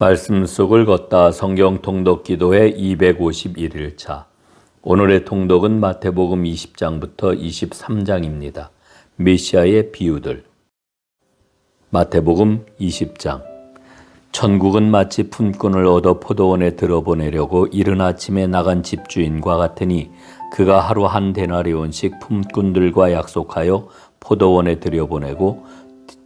말씀 속을 걷다 성경 통독 기도회 251일차. 오늘의 통독은 마태복음 20장부터 23장입니다. 메시아의 비유들. 마태복음 20장. 천국은 마치 품꾼을 얻어 포도원에 들어보내려고 이른 아침에 나간 집주인과 같으니 그가 하루 한 데나리온씩 품꾼들과 약속하여 포도원에 들여보내고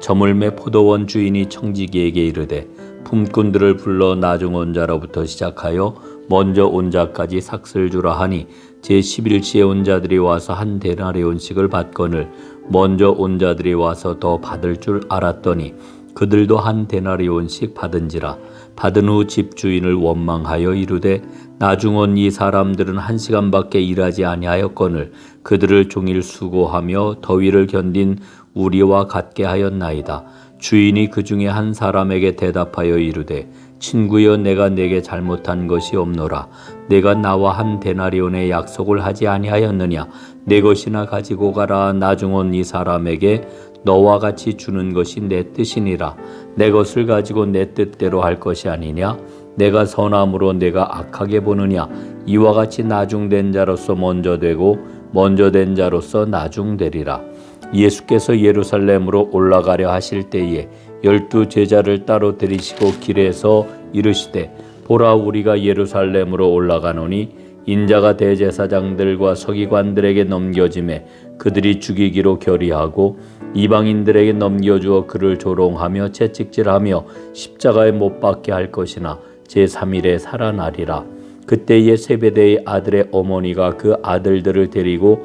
저물매 포도원 주인이 청지기에게 이르되 품꾼들을 불러 나중 온 자로부터 시작하여 먼저 온 자까지 삭슬 주라 하니 제 11시에 온 자들이 와서 한 데나리온씩을 받거늘 먼저 온 자들이 와서 더 받을 줄 알았더니 그들도 한 데나리온씩 받은지라. 받은 후 집주인을 원망하여 이르되 나중 온 이 사람들은 한 시간밖에 일하지 아니하였거늘 그들을 종일 수고하며 더위를 견딘 우리와 같게 하였나이다. 주인이 그 중에 한 사람에게 대답하여 이르되 친구여 내가 내게 잘못한 것이 없노라. 내가 나와 한 데나리온의 약속을 하지 아니하였느냐? 내 것이나 가지고 가라. 나중 온이 사람에게 너와 같이 주는 것이 내 뜻이니라. 내 것을 가지고 내 뜻대로 할 것이 아니냐? 내가 선함으로 내가 악하게 보느냐? 이와 같이 나중된 자로서 먼저 되고 먼저 된 자로서 나중되리라 예수께서 예루살렘으로 올라가려 하실 때에 열두 제자를 따로 데리시고 길에서 이르시되 보라 우리가 예루살렘으로 올라가노니 인자가 대제사장들과 서기관들에게 넘겨짐에 그들이 죽이기로 결의하고 이방인들에게 넘겨주어 그를 조롱하며 채찍질하며 십자가에 못 박게 할 것이나 제3일에 살아나리라. 그때에 세베대의 아들의 어머니가 그 아들들을 데리고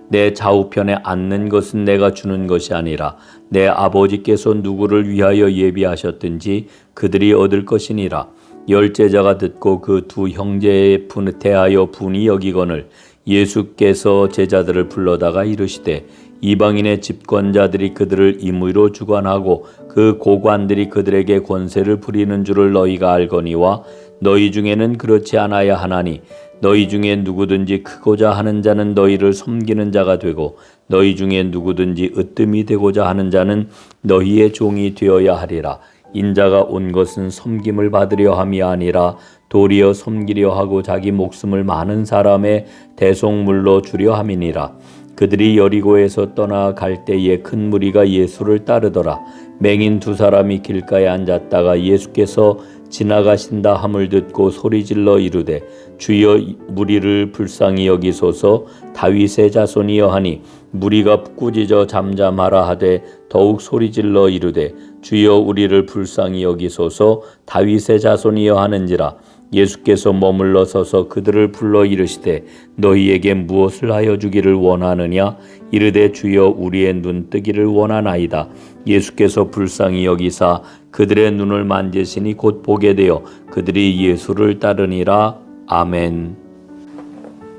내 좌우편에 앉는 것은 내가 주는 것이 아니라 내 아버지께서 누구를 위하여 예비하셨든지 그들이 얻을 것이니라. 열제자가 듣고 그 두 형제에 대하여 분이 여기거늘 예수께서 제자들을 불러다가 이르시되 이방인의 집권자들이 그들을 임의로 주관하고 그 고관들이 그들에게 권세를 부리는 줄을 너희가 알거니와 너희 중에는 그렇지 않아야 하나니 너희 중에 누구든지 크고자 하는 자는 너희를 섬기는 자가 되고 너희 중에 누구든지 으뜸이 되고자 하는 자는 너희의 종이 되어야 하리라. 인자가 온 것은 섬김을 받으려 함이 아니라 도리어 섬기려 하고 자기 목숨을 많은 사람의 대속물로 주려 함이니라. 그들이 여리고에서 떠나 갈 때에 큰 무리가 예수를 따르더라. 맹인 두 사람이 길가에 앉았다가 예수께서 지나가신다 함을 듣고 소리질러 이르되 주여 무리를 불쌍히 여기소서. 다윗의 자손이여 하니 무리가 꾸짖어 잠잠하라 하되 더욱 소리질러 이르되 주여 우리를 불쌍히 여기소서. 다윗의 자손이여 하는지라. 예수께서 머물러 서서 그들을 불러 이르시되 너희에게 무엇을 하여 주기를 원하느냐? 이르되 주여 우리의 눈 뜨기를 원하나이다. 예수께서 불쌍히 여기사 그들의 눈을 만지시니 곧 보게 되어 그들이 예수를 따르니라. 아멘.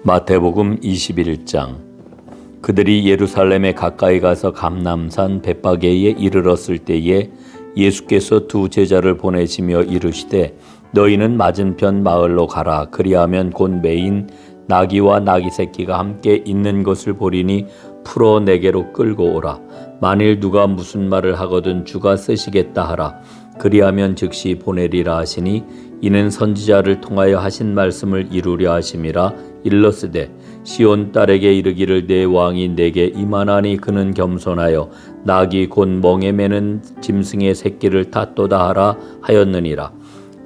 마태복음 21장. 그들이 예루살렘에 가까이 가서 감남산 벳바게에 이르렀을 때에 예수께서 두 제자를 보내시며 이르시되 너희는 맞은편 마을로 가라. 그리하면 곧 메인 나귀와 나귀 새끼가 함께 있는 것을 보리니 풀어 내게로 끌고 오라 만일 누가 무슨 말을 하거든 주가 쓰시겠다 하라. 그리하면 즉시 보내리라 하시니 이는 선지자를 통하여 하신 말씀을 이루려 하심이라 일러스되 시온 딸에게 이르기를 내 왕이 내게 이만하니 그는 겸손하여 낙이 곧 멍에 매는 짐승의 새끼를 탔도다 하라 하였느니라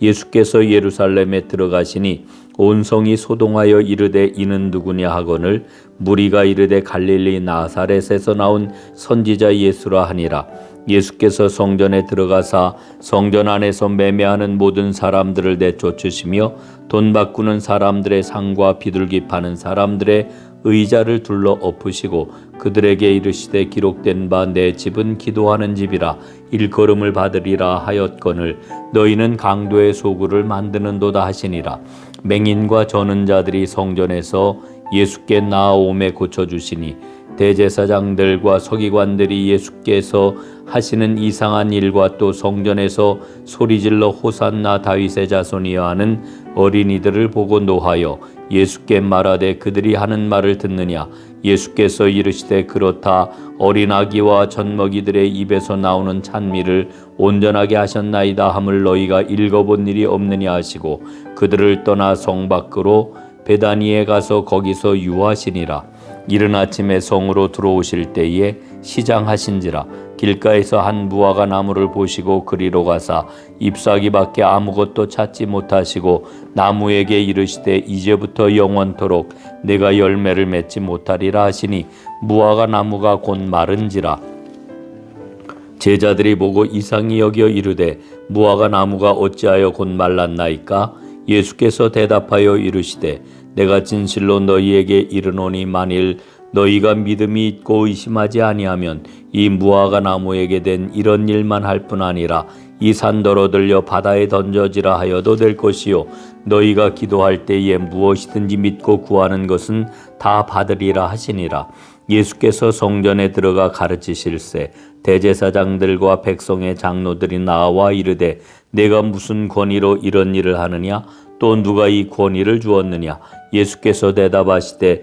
예수께서 예루살렘에 들어가시니 온 성이 소동하여 이르되 이는 누구냐 하거늘 무리가 이르되 갈릴리 나사렛에서 나온 선지자 예수라 하니라. 예수께서 성전에 들어가사 성전 안에서 매매하는 모든 사람들을 내쫓으시며 돈 바꾸는 사람들의 상과 비둘기 파는 사람들의 의자를 둘러 엎으시고 그들에게 이르시되 기록된 바 내 집은 기도하는 집이라 일컬음을 받으리라 하였거늘 너희는 강도의 소굴을 만드는도다 하시니라. 맹인과 저는 자들이 성전에서 예수께 나아옴에 고쳐 주시니 대제사장들과 서기관들이 예수께서 하시는 이상한 일과 또 성전에서 소리질러 호산나 다윗의 자손이여 하는 어린이들을 보고 노하여 예수께 말하되 그들이 하는 말을 듣느냐 예수께서 이르시되 그렇다. 어린 아기와 젖먹이들의 입에서 나오는 찬미를 온전하게 하셨나이다 함을 너희가 읽어본 일이 없느냐 하시고 그들을 떠나 성 밖으로 베다니에 가서 거기서 유하시니라. 이른 아침에 성으로 들어오실 때에 시장하신지라 길가에서 한 무화과 나무를 보시고 그리로 가사 잎사귀밖에 아무것도 찾지 못하시고 나무에게 이르시되 이제부터 영원토록 내가 열매를 맺지 못하리라 하시니 무화과 나무가 곧 마른지라. 제자들이 보고 이상히 여겨 이르되 무화과 나무가 어찌하여 곧 말랐나이까? 예수께서 대답하여 이르시되 내가 진실로 너희에게 이르노니 만일 너희가 믿음이 있고 의심하지 아니하면 이 무화과 나무에게 된 이런 일만 할 뿐 아니라 이 산더러 들려 바다에 던져지라 하여도 될 것이요. 너희가 기도할 때에 무엇이든지 믿고 구하는 것은 다 받으리라 하시니라. 예수께서 성전에 들어가 가르치실세 대제사장들과 백성의 장로들이 나와 이르되 내가 무슨 권위로 이런 일을 하느냐? 또 누가 이 권위를 주었느냐? 예수께서 대답하시되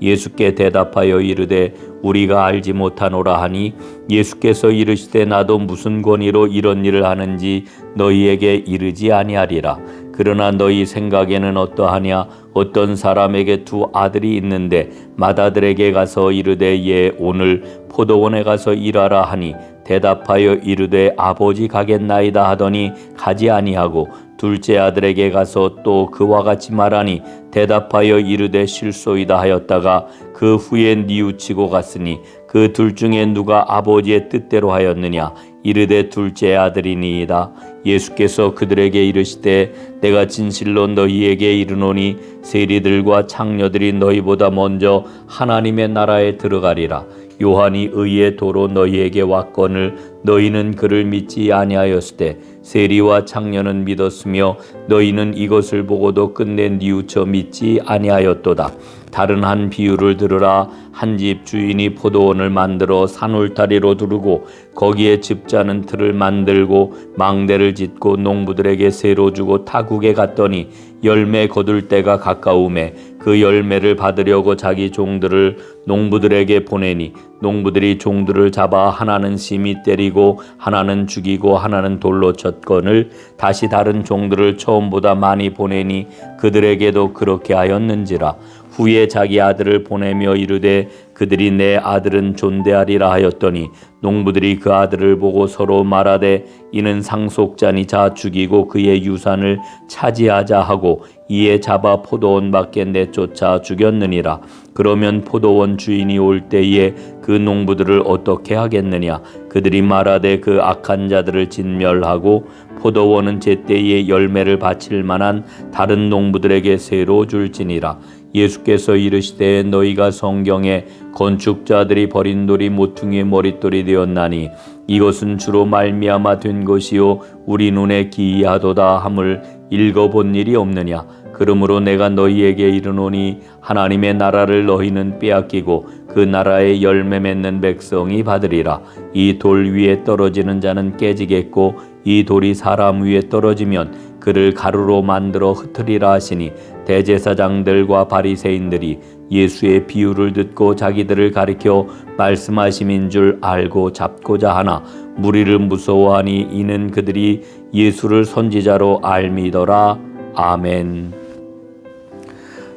예수께 대답하여 이르되 우리가 알지 못하노라 하니 예수께서 이르시되 나도 무슨 권위로 이런 일을 하는지 너희에게 이르지 아니하리라. 그러나 너희 생각에는 어떠하냐? 어떤 사람에게 두 아들이 있는데 맏아들에게 가서 이르되 예 오늘 포도원에 가서 일하라 하니 대답하여 이르되 아버지 가겠나이다 하더니 가지 아니하고 둘째 아들에게 가서 또 그와 같이 말하니 대답하여 이르되 실소이다 하였다가 그 후에 뉘우치고 갔으니 그 둘 중에 누가 아버지의 뜻대로 하였느냐? 이르되 둘째 아들이니이다 예수께서 그들에게 이르시되 내가 진실로 너희에게 이르노니 세리들과 창녀들이 너희보다 먼저 하나님의 나라에 들어가리라. 요한이 의의 도로 너희에게 왔거늘 너희는 그를 믿지 아니하였으되 세리와 창녀는 믿었으며 너희는 이것을 보고도 끝내 뉘우쳐 믿지 아니하였도다 다른 한 비유를 들으라. 한 집 주인이 포도원을 만들어 산울타리로 두르고 거기에 집자는 틀을 만들고 망대를 짓고 농부들에게 세로 주고 타국에 갔더니 열매 거둘 때가 가까움에 그 열매를 받으려고 자기 종들을 농부들에게 보내니 농부들이 종들을 잡아 하나는 심히 때리고 하나는 죽이고 하나는 돌로 쳤건을 다시 다른 종들을 처음보다 많이 보내니 그들에게도 그렇게 하였는지라 후에 자기 아들을 보내며 이르되 그들이 내 아들은 존대하리라 하였더니 농부들이 그 아들을 보고 서로 말하되 이는 상속자니 자 죽이고 그의 유산을 차지하자 하고 이에 잡아 포도원 밖에 내쫓아 죽였느니라. 그러면 포도원 주인이 올 때에 그 농부들을 어떻게 하겠느냐? 그들이 말하되 그 악한 자들을 진멸하고 포도원은 제때에 열매를 바칠 만한 다른 농부들에게 새로 줄지니라 예수께서 이르시되 너희가 성경에 건축자들이 버린 돌이 모퉁이의 머릿돌이 되었나니 이것은 주로 말미암아 된 것이요 우리 눈에 기이하도다 함을 읽어본 일이 없느냐? 그러므로 내가 너희에게 이르노니 하나님의 나라를 너희는 빼앗기고 그 나라의 열매 맺는 백성이 받으리라. 이 돌 위에 떨어지는 자는 깨지겠고 이 돌이 사람 위에 떨어지면 그를 가루로 만들어 흩으리라 하시니 대제사장들과 바리새인들이 예수의 비유를 듣고 자기들을 가리켜 말씀하심인 줄 알고 잡고자 하나 무리를 무서워하니 이는 그들이 예수를 선지자로 알미더라 아멘.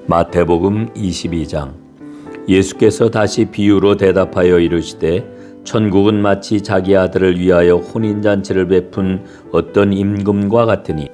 마태복음 22장 예수께서 다시 비유로 대답하여 이르시되 천국은 마치 자기 아들을 위하여 혼인 잔치를 베푼 어떤 임금과 같으니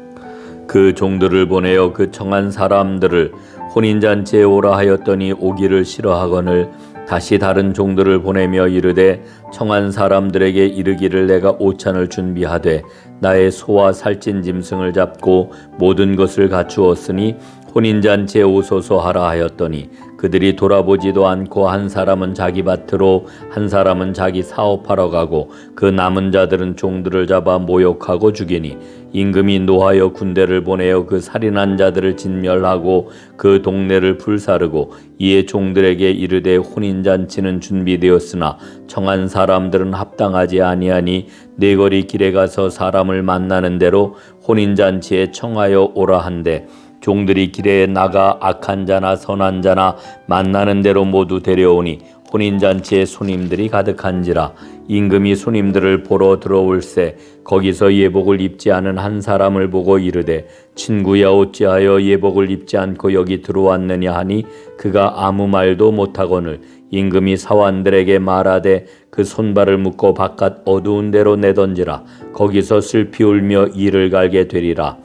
그 종들을 보내어 그 청한 사람들을 혼인 잔치에 오라 하였더니 오기를 싫어하거늘 다시 다른 종들을 보내며 이르되 청한 사람들에게 이르기를 내가 오찬을 준비하되 나의 소와 살찐 짐승을 잡고 모든 것을 갖추었으니 혼인잔치에 오소서 하라 하였더니 그들이 돌아보지도 않고 한 사람은 자기 밭으로 한 사람은 자기 사업하러 가고 그 남은 자들은 종들을 잡아 모욕하고 죽이니 임금이 노하여 군대를 보내어 그 살인한 자들을 진멸하고 그 동네를 불사르고 이에 종들에게 이르되 혼인 잔치는 준비되었으나 청한 사람들은 합당하지 아니하니 네거리 길에 가서 사람을 만나는 대로 혼인 잔치에 청하여 오라 한데 종들이 길에 나가 악한 자나 선한 자나 만나는 대로 모두 데려오니 혼인잔치에 손님들이 가득한지라. 임금이 손님들을 보러 들어올세 거기서 예복을 입지 않은 한 사람을 보고 이르되 친구야 어찌하여 예복을 입지 않고 여기 들어왔느냐 하니 그가 아무 말도 못하거늘 임금이 사원들에게 말하되 그 손발을 묶고 바깥 어두운 데로 내던지라. 거기서 슬피 울며 이를 갈게 되리라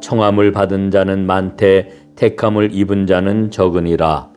청함을 받은 자는 많되 택함을 입은 자는 적으니라.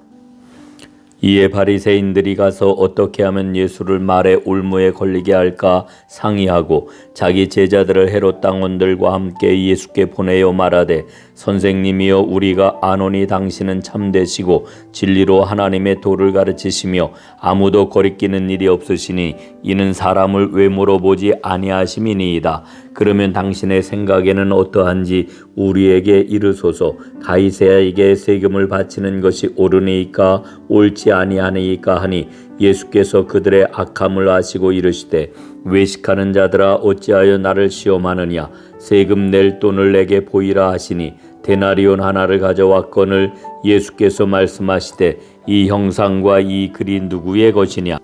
이에 바리새인들이 가서 어떻게 하면 예수를 말의 올무에 걸리게 할까 상의하고 자기 제자들을 헤롯 당원들과 함께 예수께 보내어 말하되 선생님이여 우리가 아노니 당신은 참되시고 진리로 하나님의 도를 가르치시며 아무도 거리끼는 일이 없으시니 이는 사람을 외모로 보지 아니하심이니이다. 그러면 당신의 생각에는 어떠한지 우리에게 이르소서 가이세아에게 세금을 바치는 것이 옳으니까 옳지 아니하니까 하니 예수께서 그들의 악함을 아시고 이르시되 외식하는 자들아 어찌하여 나를 시험하느냐? 세금 낼 돈을 내게 보이라 하시니 데나리온 하나를 가져왔거늘 예수께서 말씀하시되 이 형상과 이 글이 누구의 것이냐?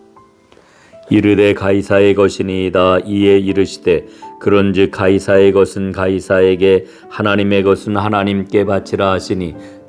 이르되 가이사의 것이니이다. 이에 이르시되 그런즉 가이사의 것은 가이사에게 하나님의 것은 하나님께 바치라 하시니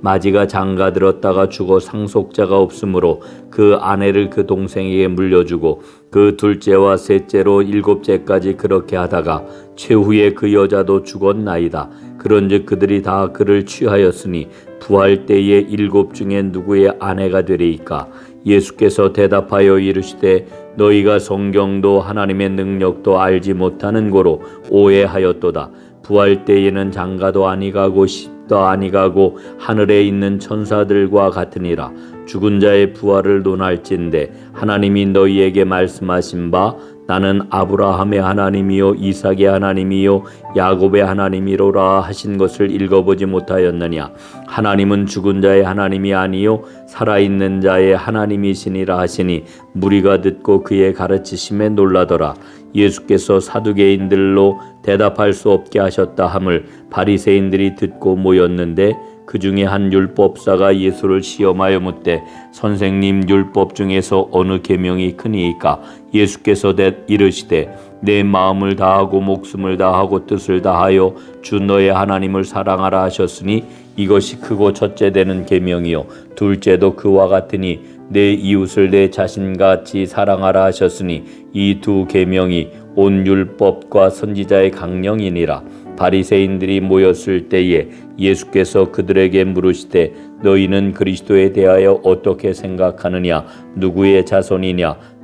마지가 장가 들었다가 죽어 상속자가 없으므로 그 아내를 그 동생에게 물려주고 그 둘째와 셋째로 일곱째까지 그렇게 하다가 최후에 그 여자도 죽었나이다. 그런즉 그들이 다 그를 취하였으니 부활 때에 일곱 중에 누구의 아내가 되리이까? 예수께서 대답하여 이르시되 너희가 성경도 하나님의 능력도 알지 못하는 고로 오해하였도다. 부활 때에는 장가도 아니가고 십도 아니가고 하늘에 있는 천사들과 같으니라. 죽은 자의 부활을 논할진대 하나님이 너희에게 말씀하신 바 나는 아브라함의 하나님이요 이삭의 하나님이요 야곱의 하나님이로라 하신 것을 읽어보지 못하였느냐 하나님은 죽은 자의 하나님이 아니요 살아있는 자의 하나님이시니라 하시니 무리가 듣고 그의 가르치심에 놀라더라 예수께서 사두개인들로 대답할 수 없게 하셨다 함을 바리새인들이 듣고 모였는데 그 중에 한 율법사가 예수를 시험하여 묻되 선생님 율법 중에서 어느 계명이 크니이까? 예수께서 대 이르시되 내 마음을 다하고 목숨을 다하고 뜻을 다하여 주 너의 하나님을 사랑하라 하셨으니 이것이 크고 첫째 되는 계명이요. 둘째도 그와 같으니 내 이웃을 내 자신같이 사랑하라 하셨으니 이 두 계명이 온 율법과 선지자의 강령이니라. 바리새인들이 모였을 때에 예수께서 그들에게 물으시되 너희는 그리스도에 대하여 어떻게 생각하느냐? 누구의 자손이냐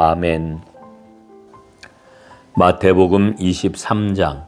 아멘. 마태복음 23장.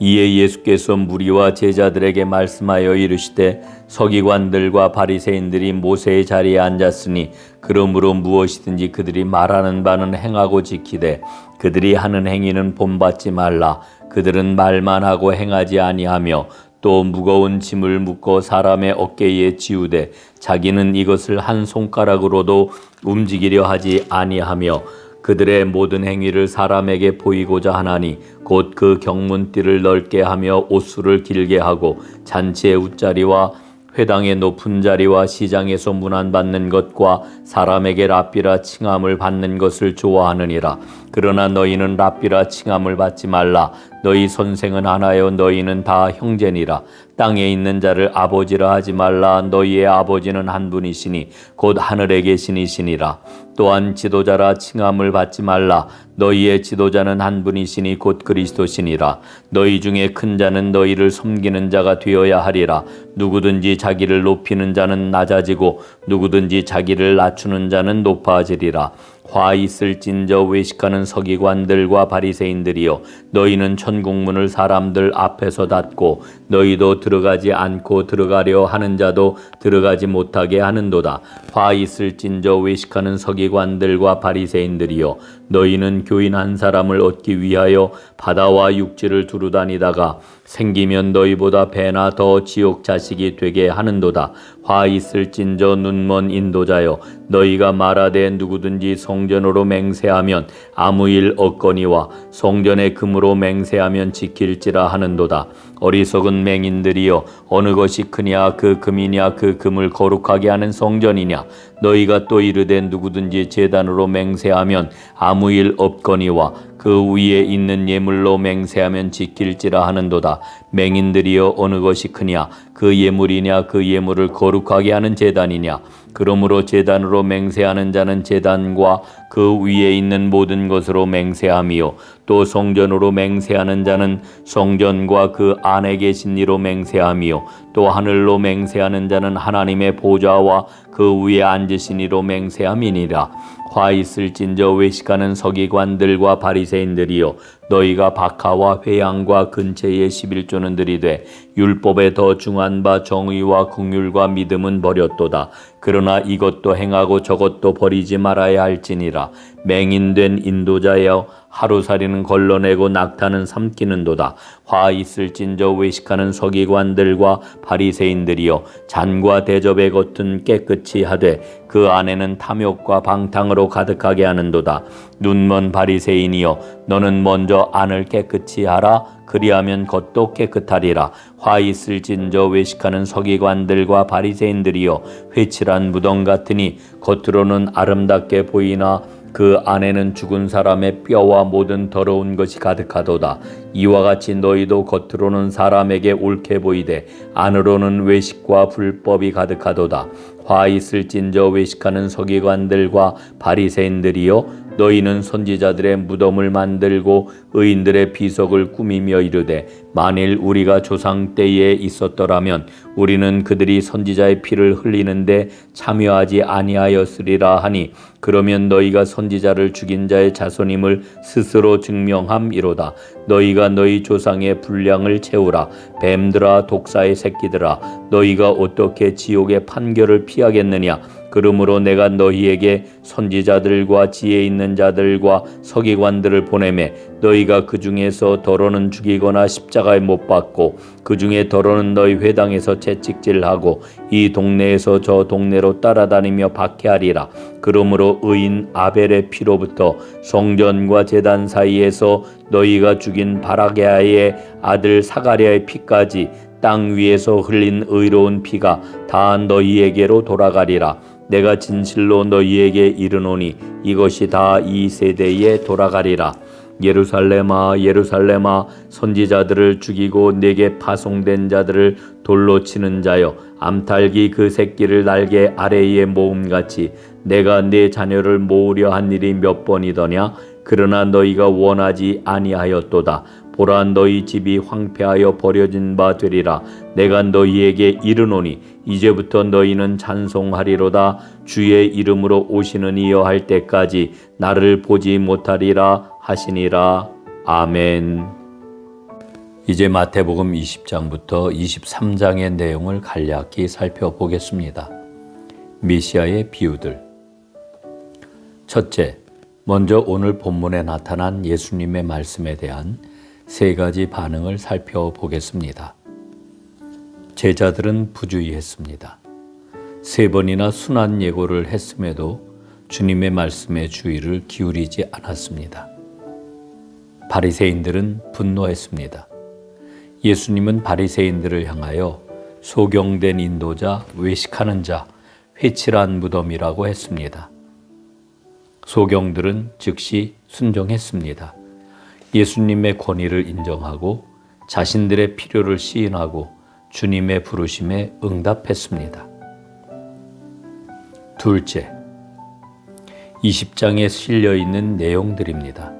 이에 예수께서 무리와 제자들에게 말씀하여 이르시되 서기관들과 바리새인들이 모세의 자리에 앉았으니 그러므로 무엇이든지 그들이 말하는 바는 행하고 지키되 그들이 하는 행위는 본받지 말라. 그들은 말만 하고 행하지 아니하며 또 무거운 짐을 묶어 사람의 어깨에 지우되 자기는 이것을 한 손가락으로도 움직이려 하지 아니하며 그들의 모든 행위를 사람에게 보이고자 하나니 곧 그 경문띠를 넓게 하며 옷수를 길게 하고 잔치의 웃자리와 회당의 높은 자리와 시장에서 문안 받는 것과 사람에게 랍비라 칭함을 받는 것을 좋아하느니라. 그러나 너희는 랍비라 칭함을 받지 말라 너희 선생은 하나요? 너희는 다 형제니라. 땅에 있는 자를 아버지라 하지 말라. 너희의 아버지는 한 분이시니 곧 하늘에 계시니시니라. 또한 지도자라 칭함을 받지 말라. 너희의 지도자는 한 분이시니 곧 그리스도시니라. 너희 중에 큰 자는 너희를 섬기는 자가 되어야 하리라. 누구든지 자기를 높이는 자는 낮아지고 누구든지 자기를 낮추는 자는 높아지리라 화 있을진저 외식하는 서기관들과 바리새인들이여 너희는 천국문을 사람들 앞에서 닫고 너희도 들어가지 않고 들어가려 하는 자도 들어가지 못하게 하는도다. 화 있을진저 외식하는 서기관들과 바리새인들이여 너희는 교인 한 사람을 얻기 위하여 바다와 육지를 두루 다니다가 생기면 너희보다 배나 더 지옥 자식이 되게 하는도다. 화 있을진저 눈먼 인도자여 너희가 말하되 누구든지 성전으로 맹세하면 아무 일 없거니와 성전의 금으로 맹세하면 지킬지라 하는도다. 어리석은 맹인들이여 어느 것이 크냐 그 금이냐 그 금을 거룩하게 하는 성전이냐 너희가 또 이르되 누구든지 제단으로 맹세하면 아무 일 없거니와 그 위에 있는 예물로 맹세하면 지킬지라 하는도다. 맹인들이여 어느 것이 크냐? 그 예물이냐? 그 예물을 거룩하게 하는 제단이냐? 그러므로 제단으로 맹세하는 자는 제단과 그 위에 있는 모든 것으로 맹세함이요. 또 성전으로 맹세하는 자는 성전과 그 안에 계신 이로 맹세함이요. 또 하늘로 맹세하는 자는 하나님의 보좌와 그 위에 앉으신 이로 맹세함이니라 화 있을진저 외식하는 서기관들과 바리새인들이여 너희가 박하와 회양과 근처의 십일조는 들이되 율법에 더 중한 바 정의와 긍휼과 믿음은 버렸도다. 그러나 이것도 행하고 저것도 버리지 말아야 할지니라. 맹인된 인도자여 하루살이는 걸러내고 낙타는 삼키는도다. 화 있을진저 외식하는 서기관들과 바리새인들이여 잔과 대접의 겉은 깨끗이 하되 그 안에는 탐욕과 방탕으로 가득하게 하는도다. 눈먼 바리새인이여 너는 먼저 안을 깨끗이 하라. 그리하면 겉도 깨끗하리라. 화 있을진저 외식하는 서기관들과 바리새인들이여 회칠한 무덤 같으니 겉으로는 아름답게 보이나 그 안에는 죽은 사람의 뼈와 모든 더러운 것이 가득하도다. 이와 같이 너희도 겉으로는 사람에게 옳게 보이되 안으로는 외식과 불법이 가득하도다. 화 있을진저 외식하는 서기관들과 바리새인들이여 너희는 선지자들의 무덤을 만들고 의인들의 비석을 꾸미며 이르되 만일 우리가 조상 때에 있었더라면 우리는 그들이 선지자의 피를 흘리는데 참여하지 아니하였으리라 하니 그러면 너희가 선지자를 죽인 자의 자손임을 스스로 증명함이로다. 너희가 너희 조상의 분량을 채우라. 뱀들아 독사의 새끼들아 너희가 어떻게 지옥의 판결을 피하겠느냐 그러므로 내가 너희에게 선지자들과 지혜 있는 자들과 서기관들을 보내매 너희가 그 중에서 더러는 죽이거나 십자가에 못 박고 그 중에 더러는 너희 회당에서 채찍질하고 이 동네에서 저 동네로 따라다니며 박해하리라. 그러므로 의인 아벨의 피로부터 성전과 제단 사이에서 너희가 죽인 바라게아의 아들 사가랴의 피까지 땅 위에서 흘린 의로운 피가 다 너희에게로 돌아가리라. 내가 진실로 너희에게 이르노니 이것이 다 이 세대에 돌아가리라. 예루살렘아 예루살렘아 선지자들을 죽이고 내게 파송된 자들을 돌로 치는 자여 암탉이 그 새끼를 날개 아래에 모음같이 내가 내 자녀를 모으려 한 일이 몇 번이더냐 그러나 너희가 원하지 아니하였도다. 보라 너희 집이 황폐하여 버려진 바 되리라. 내가 너희에게 이르노니 이제부터 너희는 찬송하리로다. 주의 이름으로 오시는 이여 할 때까지 나를 보지 못하리라 하시니라. 아멘. 이제 마태복음 20장부터 23장의 내용을 간략히 살펴보겠습니다. 메시아의 비유들. 첫째, 먼저 오늘 본문에 나타난 예수님의 말씀에 대한 세 가지 반응을 살펴보겠습니다. 제자들은 부주의했습니다. 세 번이나 순한 예고를 했음에도 주님의 말씀에 주의를 기울이지 않았습니다. 바리새인들은 분노했습니다. 예수님은 바리새인들을 향하여 소경된 인도자, 외식하는 자, 회칠한 무덤이라고 했습니다. 소경들은 즉시 순종했습니다. 예수님의 권위를 인정하고 자신들의 필요를 시인하고 주님의 부르심에 응답했습니다. 둘째, 20장에 실려 있는 내용들입니다.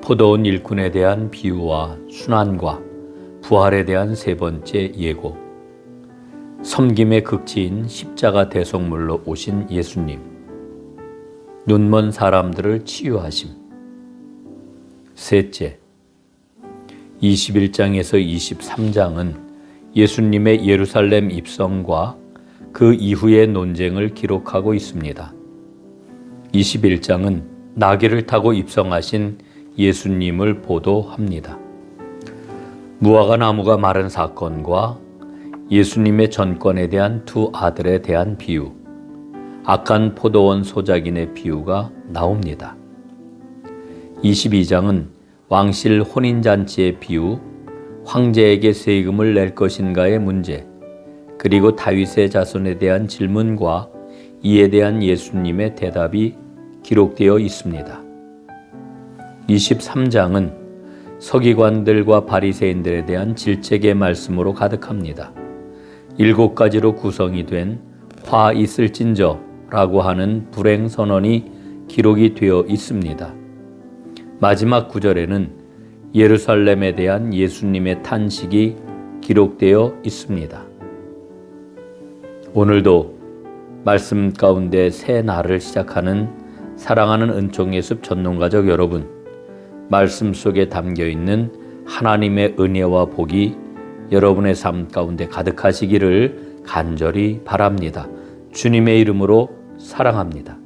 포도원 일꾼에 대한 비유와 순환과 부활에 대한 세 번째 예고, 섬김의 극치인 십자가 대속물로 오신 예수님, 눈먼 사람들을 치유하심. 셋째, 21장에서 23장은 예수님의 예루살렘 입성과 그 이후의 논쟁을 기록하고 있습니다. 21장은 나귀를 타고 입성하신 예수님을 보도합니다. 무화과 나무가 마른 사건과 예수님의 전권에 대한 두 아들에 대한 비유, 악한 포도원 소작인의 비유가 나옵니다. 22장은 왕실 혼인잔치의 비유, 황제에게 세금을 낼 것인가의 문제, 그리고 다윗의 자손에 대한 질문과 이에 대한 예수님의 대답이 기록되어 있습니다. 23장은 서기관들과 바리새인들에 대한 질책의 말씀으로 가득합니다. 일곱 가지로 구성이 된 화 있을진저 라고 하는 불행 선언이 기록이 되어 있습니다. 마지막 구절에는 예루살렘에 대한 예수님의 탄식이 기록되어 있습니다. 오늘도 말씀 가운데 새 날을 시작하는 사랑하는 은총 예습 전문가족 여러분, 말씀 속에 담겨 있는 하나님의 은혜와 복이 여러분의 삶 가운데 가득하시기를 간절히 바랍니다. 주님의 이름으로 사랑합니다.